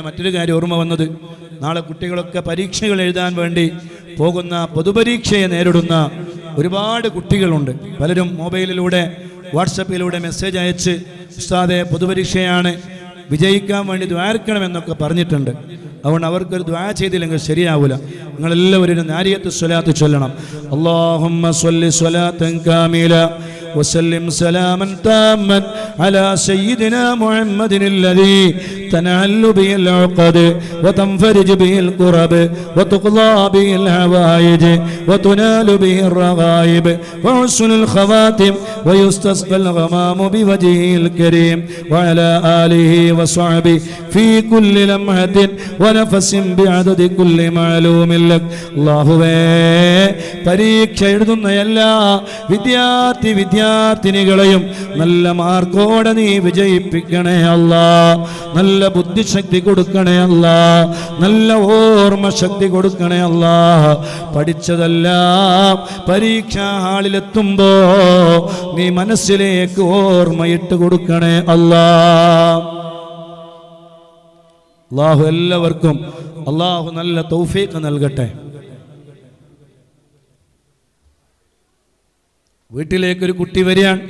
മറ്റൊരു കാര്യം ഓർമ്മ വന്നത്. നാളെ കുട്ടികളൊക്കെ പരീക്ഷകൾ എഴുതാൻ വേണ്ടി പോകുന്ന പൊതുപരീക്ഷയെ നേരിടുന്ന ഒരുപാട് കുട്ടികളുണ്ട്. പലരും മൊബൈലിലൂടെ വാട്സപ്പിലൂടെ മെസ്സേജ് അയച്ച് ഉസ്താദെ പൊതുപരീക്ഷയാണ്. വിജയിക്കാൻ വേണ്ടി ദ്വാരക്കണമെന്നൊക്കെ പറഞ്ഞിട്ടുണ്ട്. അതുകൊണ്ട് അവർക്കൊരു ദ്വാ ചെയ്തില്ലെങ്കിൽ ശരിയാവില്ല നിങ്ങളെല്ലാവരും നാരിയത്ത് സ്വലാത്ത് ചൊല്ലണം. അള്ളാഹുമ്മ സ്വല്ലി സ്വലാത്തൻ കാമില. وسلم سلاما تاما على سيدنا محمد الذي تنعل به العقد وتنفرج به الكرب وتقضى به الحوائج وتنال به الرغائب وحسن الخواتم ويستسقى الغمام بوجهه الكريم وعلى آله وصحبه في كل لمحة ونفس بعدد كل معلوم لك الله പരീക്ഷ എഴുതുന്ന എല്ലാ വിദ്യാർത്ഥി വിദ്യാർത്ഥിനികളെയും നല്ല മാർക്കോടെ നീ വിജയിപ്പിക്കണേ അല്ല. നല്ല ബുദ്ധിശക്തി കൊടുക്കണേ അല്ല. നല്ല ഓർമ്മ ശക്തി കൊടുക്കണേ അല്ല. പഠിച്ചതെല്ലാം പരീക്ഷാ ഹാളിലെത്തുമ്പോ നീ മനസ്സിലേക്ക് ഓർമ്മയിട്ട് കൊടുക്കണേ അല്ലാ. അള്ളാഹു എല്ലാവർക്കും അള്ളാഹു നല്ല തൗഫീഖ് നൽകട്ടെ. വീട്ടിലേക്കൊരു കുട്ടി വരികയാണ്.